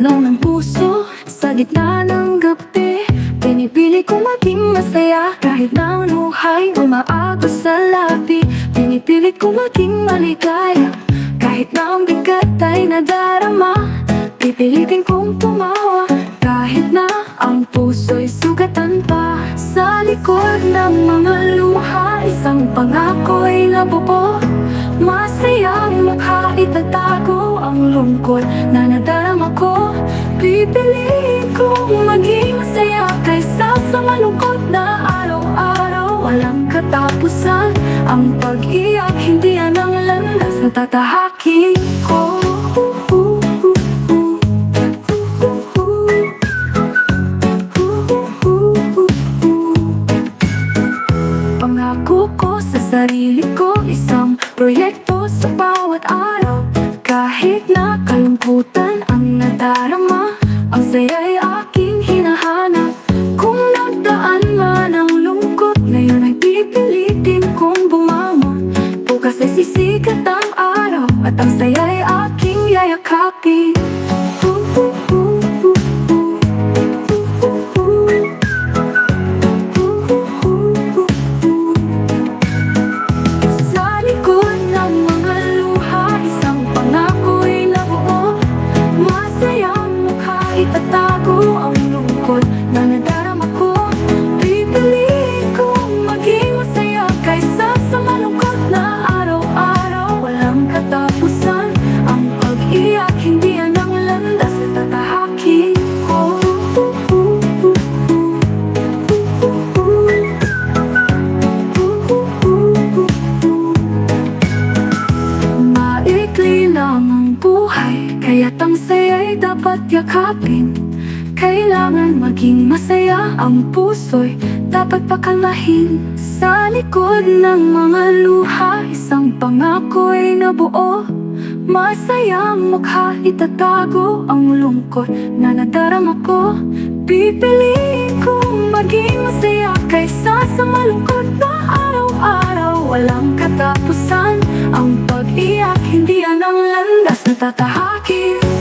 Tanong ng puso Sa gitna ng gabi. Pinipili ko maging masaya Kahit na ang luhay umaagos sa labi. Pinipilit ko maging maligaya Kahit na bigat ay nadarama. Pipilitin kong tumawa Kahit na ang puso'y sugatan likod ng mga luha Isang pangako'y nabubo Masayang mukha itatago ang lungkot na nadarama ko. Pipiliin kong maging masaya kaysa sa malungkot na araw-araw. Walang katapusan ang pag-iyak Hindi yan ang landas na tatahakin ko Pangako ko sa sarili ko Isang proyekto sa bawat araw. Kahit na kalungkutan ang nadarama Ang saya'y aking hinahanap. Kung nagdaan man ang lungkot Ngayon ay pipilitin kong bumangon Bukas ay sisikat ang araw At ang saya'y aking yayakapin Kaya't ang saya'y dapat yakapin. Kailangan maging masaya Ang puso'y dapat pakalahin. Sa likod ng mga luha Isang pangako'y nabuo. Masayang mukha itatago Ang lungkot na nadarama ko. Pipiliin kong maging masaya Kaysa sa malungkot natatahakip